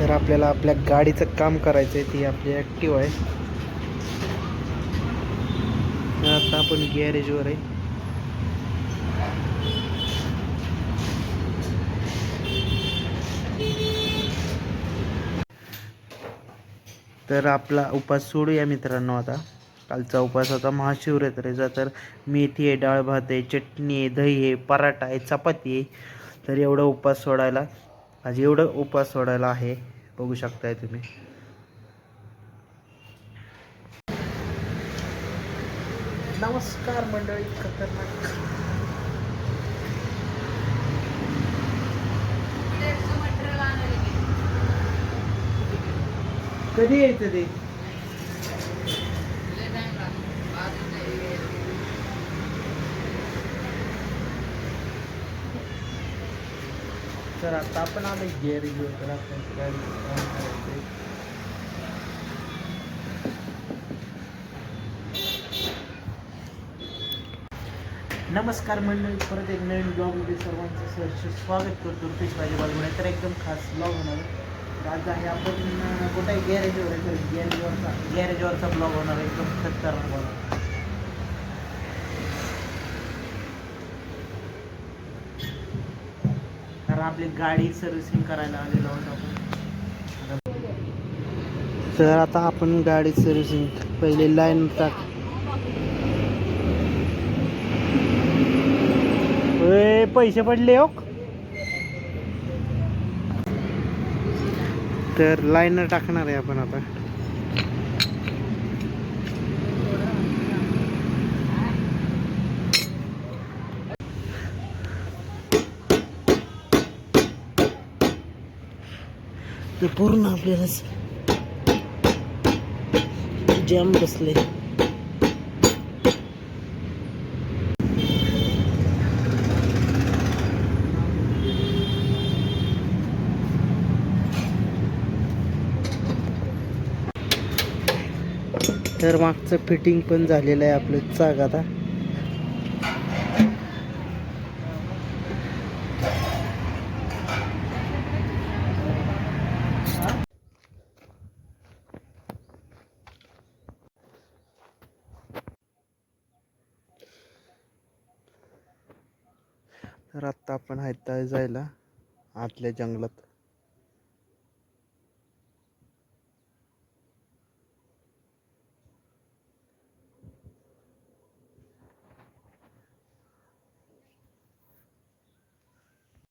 तर आपल्याला आपल्या गाडीचं काम करायचं आहे ती आपली ॲक्टिव्ह आहे. तर आता आपण गॅरेजवर आहे. तर आपला उपास सोडूया मित्रांनो आता. कालचा उपास होता महाशिवरात्रीचा तर मेथी आहे डाळ भात आहे चटणी आहे दही आहे पराठा आहे चपाती आहे. तर एवढा उपास सोडायला आज एवढं उपास सोडायला आहे. बघू शकताय तुम्ही. नमस्कार मंडळी खतरनाक. कधी यायचं ते? तर आता आपण आलो घेऊ तर आपण गाडी नमस्कार मंडळी परत एक नवीन ब्लॉगमध्ये सर्वांचं सहर्ष स्वागत करतो. रुपेश भाजी बाजूने तर एकदम खास ब्लॉग होणार. आहे. तर आज आहे आपण कुठे गॅरेजवर आहे गॅरेजवरचा गॅरेजवरचा ब्लॉग होणार एकदम खतरनाक होणार तर आपली गाडी सर्व्हिसिंग करायला आलेलो आहोत आपण. तर आता आपण गाडी सर्व्हिसिंग पहिले लाईन टाक. पैसे पडले हो. तर लाईनर टाकणार आहे आपण आता. ते पूर्ण आपल्याला जॅम बसले. तर मागचं फिटिंग पण झालेलं आहे आपलं चाक आता. तर आत्ता आपण आहेत जायला आतल्या जंगलात.